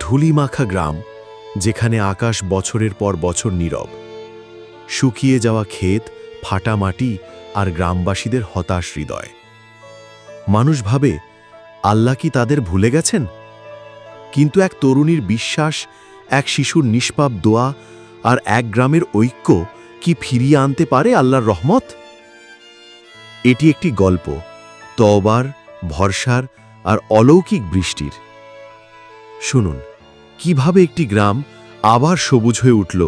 ধুলিমাখা গ্রাম, যেখানে আকাশ বছরের পর বছর নীরব। শুকিয়ে যাওয়া ক্ষেত, ফাটা মাটি আর গ্রামবাসীদের হতাশ হৃদয়। মানুষ ভাবে, আল্লাহ কি তাদের ভুলে গেছেন? কিন্তু এক তরুণীর বিশ্বাস, এক শিশুর নিষ্পাপ দোয়া আর এক গ্রামের ঐক্য কি ফিরিয়ে আনতে পারে আল্লাহর রহমত? এটি একটি গল্প তবার ভরসার আর অলৌকিক বৃষ্টির। শুনুন, কীভাবে একটি গ্রাম আবার সবুজ হয়ে উঠল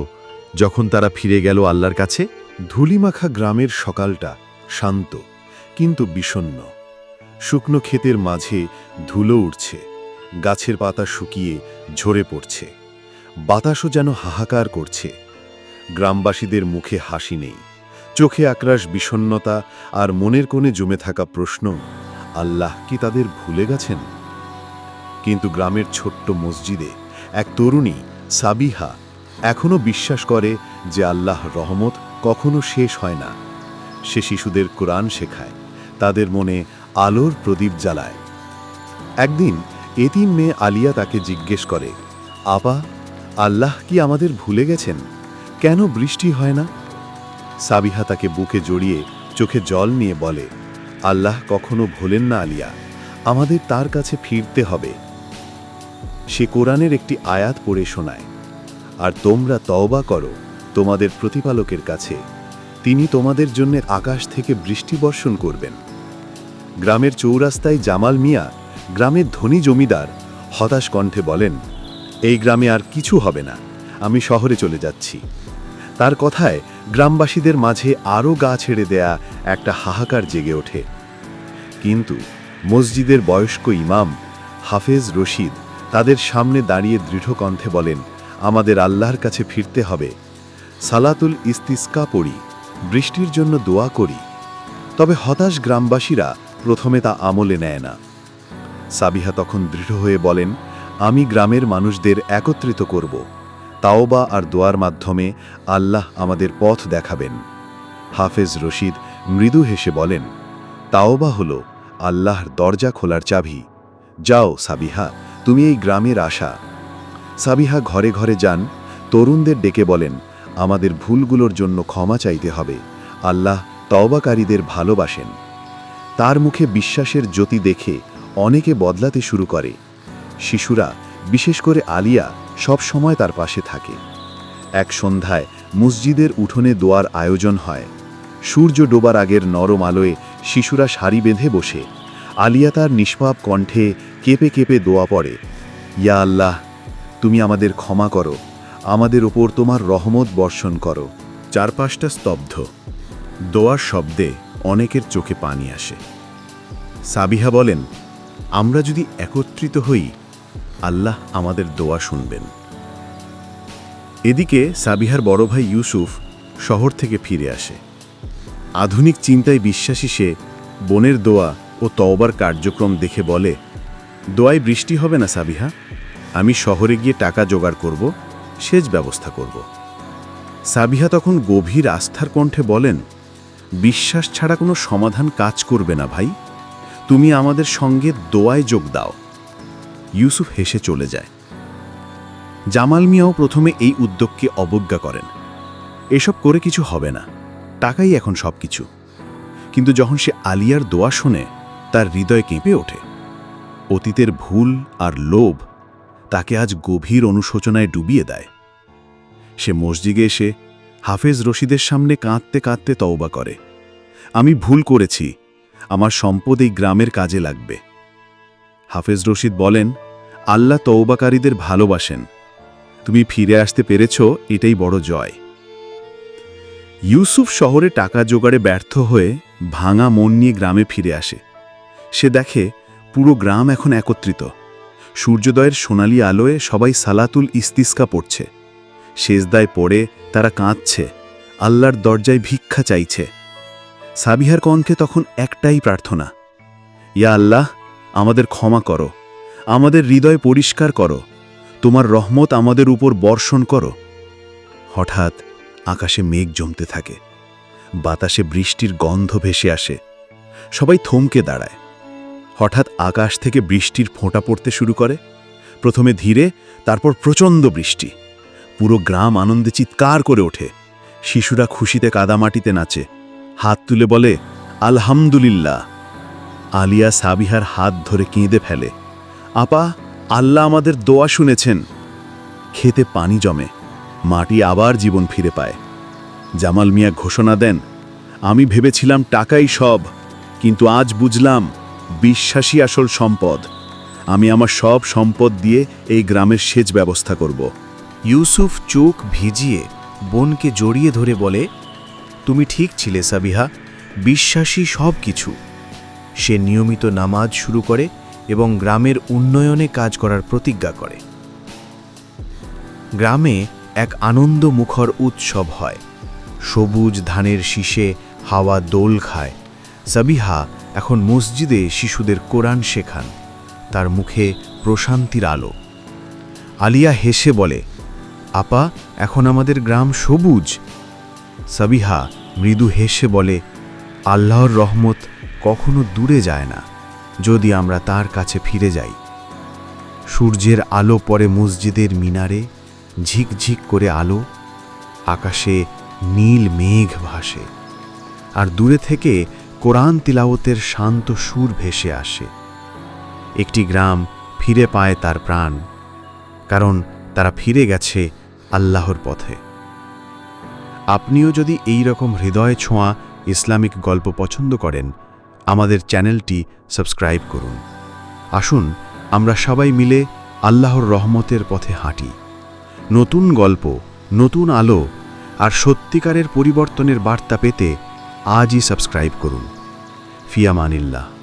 যখন তারা ফিরে গেল আল্লাহর কাছে? ধুলিমাখা গ্রামের সকালটা শান্ত, কিন্তু বিষণ্ণ শুকনো ক্ষেতের মাঝে ধুলো উঠছে গাছের পাতা শুকিয়ে ঝরে পড়ছে, বাতাসও যেন হাহাকার করছে। গ্রামবাসীদের মুখে হাসি নেই, চোখে আক্রাশ বিষণ্নতা আর মনের কোণে জমে থাকা প্রশ্ন, আল্লাহ কি তাদের ভুলে গেছেন? কিন্তু গ্রামের ছোট্ট মসজিদে এক তরুণী, সাবিহা এখনও বিশ্বাস করে যে আল্লাহ রহমত কখনো শেষ হয় না। সে শিশুদের কোরআন শেখায়, তাদের মনে আলোর প্রদীপ জ্বালায়। একদিন এতিম মেয়ে আলিয়া তাকে জিজ্ঞেস করে, আপা, আল্লাহ কি আমাদের ভুলে গেছেন? কেন বৃষ্টি হয় না? সাবিহা তাকে বুকে জড়িয়ে চোখে জল নিয়ে বলে, আল্লাহ কখনো ভোলেন না আলিয়া, আমাদের তার কাছে ফিরতে হবে। সে কোরআনের একটি আয়াত পড়ে শোনায়। আর তোমরা তওবা করো তোমাদের প্রতিপালকের কাছে। তিনি তোমাদের জন্য আকাশ থেকে বৃষ্টি বর্ষণ করবেন। গ্রামের চৌরাস্তায় জামাল মিয়া, গ্রামের ধনী জমিদার, হতাশ কণ্ঠে বলেন, এই গ্রামে আর কিছু হবে না, আমি শহরে চলে যাচ্ছি। তার কথায় গ্রামবাসীদের মাঝে আরও গা ছেড়ে দেয়া একটা হাহাকার জেগে ওঠে। কিন্তু মসজিদের বয়স্ক ইমাম হাফেজ রশিদ তাদের সামনে দাঁড়িয়ে দৃঢ় কণ্ঠে বলেন, আমাদের আল্লাহর কাছে ফিরতে হবে। সালাতুল ইস্তিস্কা পড়ি, বৃষ্টির জন্য দোয়া করি। তবে হতাশ গ্রামবাসীরা প্রথমে তা আমলে নেয় না। সাবিহা তখন দৃঢ় হয়ে বলেন, আমি গ্রামের মানুষদের একত্রিত করব। তাওবা আর দোয়ার মাধ্যমে আল্লাহ আমাদের পথ দেখাবেন। হাফেজ রশিদ মৃদু হেসে বলেন, তাওবা হল আল্লাহর দরজা খোলার চাবি। যাও সাবিহা তুমি এই গ্রামের আশা। সাবিহা ঘরে ঘরে যান, তরুণদের ডেকে বলেন, আমাদের ভুলগুলোর জন্য ক্ষমা চাইতে হবে। আল্লাহ তওবাকারীদের ভালোবাসেন। তার মুখে বিশ্বাসের জ্যোতি দেখে অনেকে বদলাতে শুরু করে। শিশুরা, বিশেষ করে আলিয়া, সব সময় তার পাশে থাকে। এক সন্ধ্যায় মসজিদের উঠোনে দোয়ার আয়োজন হয়। সূর্য ডোবার আগের নরম আলোয় শিশুরা সারি বেঁধে বসে। আলিয়া তার নিষ্পাপ কণ্ঠে কেঁপে কেঁপে দোয়া পড়ে, ইয়া আল্লাহ, তুমি আমাদের ক্ষমা করো, আমাদের ওপর তোমার রহমত বর্ষণ করো, চারপাশটা স্তব্ধ, দোয়ার শব্দে অনেকের চোখে পানি আসে। সাবিহা বলেন, আমরা যদি একত্রিত হই, আল্লাহ আমাদের দোয়া শুনবেন। এদিকে সাবিহার বড় ভাই ইউসুফ শহর থেকে ফিরে আসে। আধুনিক চিন্তায় বিশ্বাসী সে বনের দোয়া ও তওবার কার্যক্রম দেখে বলে, দোয়ায় বৃষ্টি হবে না সাবিহা। আমি শহরে গিয়ে টাকা জোগাড় করব, সেচ ব্যবস্থা করব। সাবিহা তখন গভীর আস্থার কণ্ঠে বলেন, বিশ্বাস ছাড়া কোনো সমাধান কাজ করবে না ভাই। তুমি আমাদের সঙ্গে দোয়ায় যোগ দাও। ইউসুফ হেসে চলে যায়। জামাল মিয়াও প্রথমে এই উদ্যোগকে অবজ্ঞা করেন। এসব করে কিছু হবে না, টাকাই এখন সব কিছু কিন্তু যখন সে আলিয়ার দোয়া শোনে তার হৃদয় কেঁপে ওঠে। অতীতের ভুল আর লোভ তাকে আজ গভীর অনুশোচনায় ডুবিয়ে দেয়। সে মসজিদে এসে হাফেজ রশিদের সামনে কাঁদতে কাঁদতে তওবা করে। আমি ভুল করেছি, আমার সম্পদ এই গ্রামের কাজে লাগবে। হাফেজ রশিদ বলেন, আল্লাহ তৌবাকারীদের ভালোবাসেন। তুমি ফিরে আসতে পেরেছ, এটাই বড় জয়। ইউসুফ শহরে টাকা জোগাড়ে ব্যর্থ হয়ে ভাঙা মন নিয়ে গ্রামে ফিরে আসে। সে দেখে পুরো গ্রাম এখন একত্রিত। সূর্যোদয়ের সোনালি আলোয় সবাই সালাতুল ইস্তিস্কা পড়ছে। সেজদায় পড়ে তারা কাঁদছে, আল্লাহর দরজায় ভিক্ষা চাইছে। সাবিহার কণ্ঠে তখন একটাই প্রার্থনা, ইয়া আল্লাহ, আমাদের ক্ষমা করো, আমাদের হৃদয় পরিষ্কার করো, তোমার রহমত আমাদের উপর বর্ষণ করো। হঠাৎ আকাশে মেঘ জমতে থাকে, বাতাসে বৃষ্টির গন্ধ ভেসে আসে, সবাই থমকে দাঁড়ায়। হঠাৎ আকাশ থেকে বৃষ্টির ফোঁটা পড়তে শুরু করে। প্রথমে ধীরে, তারপর প্রচণ্ড বৃষ্টি। পুরো গ্রাম আনন্দে চিৎকার করে ওঠে। শিশুরা খুশিতে কাদামাটিতে নাচে। হাত তুলে বলে, আলহামদুলিল্লাহ। আলিয়া সাবিহার হাত ধরে কেঁদে ফেলে। আপা, আল্লাহ আমাদের দোয়া শুনেছেন। খেতে পানি জমে। মাটি আবার জীবন ফিরে পায়। জামাল মিয়া ঘোষণা দেন, আমি ভেবেছিলাম টাকাই সব, কিন্তু আজ বুঝলাম বিশ্বাসী আসল সম্পদ। আমি আমার সব সম্পদ দিয়ে এই গ্রামের সেচ ব্যবস্থা করব। ইউসুফ চোখ ভিজিয়ে বোনকে জড়িয়ে ধরে বলে, তুমি ঠিক ছিলে সাবিহা বিশ্বাসী সব কিছু সে নিয়মিত নামাজ শুরু করে এবং গ্রামের উন্নয়নে কাজ করার প্রতিজ্ঞা করে। গ্রামে এক আনন্দ মুখর উৎসব হয়। সবুজ ধানের শীষে হাওয়া দোল খায়। সাবিহা এখন মসজিদে শিশুদের কোরআন শেখান, তার মুখে প্রশান্তির আলো। আলিয়া হেসে বলে, আপা, এখন আমাদের গ্রাম সবুজ? সাবিহা মৃদু হেসে বলে, আল্লাহর রহমত কখনো দূরে যায় না, যদি আমরা তার কাছে ফিরে যাই। সূর্যের আলো পরে মসজিদের মিনারে, ঝিকঝিক করে আলো, আকাশে নীল মেঘ ভাসে। আর দূরে থেকে কোরআন তিলাওতের শান্ত সুর ভেসে আসে। একটি গ্রাম ফিরে পায় তার প্রাণ, কারণ তারা ফিরে গেছে আল্লাহর পথে। আপনিও যদি এই রকম হৃদয় ছোঁয়া ইসলামিক গল্প পছন্দ করেন, আমাদের চ্যানেলটি সাবস্ক্রাইব করুন। আসুন, আমরা সবাই মিলে আল্লাহর রহমতের পথে হাঁটি। নতুন গল্প, নতুন আলো আর সত্যিকারের পরিবর্তনের বার্তা পেতে আজই সাবস্ক্রাইব করুন। ফিয়ামানিল্লাহ।